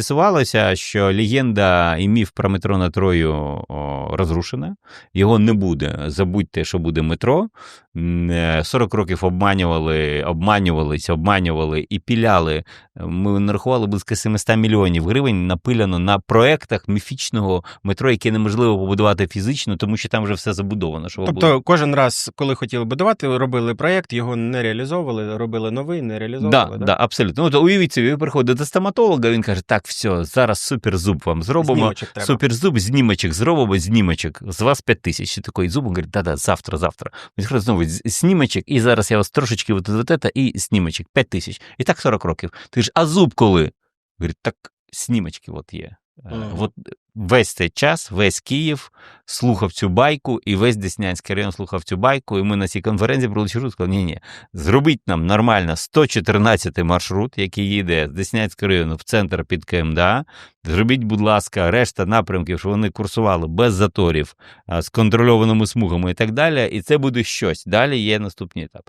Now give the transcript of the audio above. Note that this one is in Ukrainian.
з'ясувалося, що легенда і міф про метро на Трою розрушена. Його не буде. Забудьте, що буде метро. М, е, 40 років обманювали, обманювались, обманювали і піляли. Ми нарахували близько 700 мільйонів гривень напиляно на проектах міфічного метро, яке неможливо побудувати фізично, тому що там вже все забудовано. Що Тобто кожен раз, коли хотіли будувати, робили проєкт, його не реалізовували, робили новий, не Да, реалізовували. да, абсолютно. Ну, то уявіть собі, ви приходите до стоматолога, він каже: так, все, зараз суперзуб вам зробимо. Знімочок треба. Суперзуб, знімочок зробимо, знімочок. З вас 5 тисяч. І такий зуб, він говорить, да-да, завтра, завтра. Він каже, знову з- знімочок, і зараз я вас трошечки от, от, от, і знімочок, 5 тисяч. І так 40 років. Ти ж, а зуб коли? Говорить, так знімочки от є. Мгм. От весь цей час, весь Київ слухав цю байку, і весь Деснянський район слухав цю байку. І ми на цій конференції чергу, сказали, ні, ні, зробіть нам нормально 114 маршрут, який їде з Деснянського району в центр під КМДА. Зробіть, будь ласка, решта напрямків, щоб вони курсували без заторів, з контрольованими смугами і так далі. І це буде щось. Далі є наступні етапи.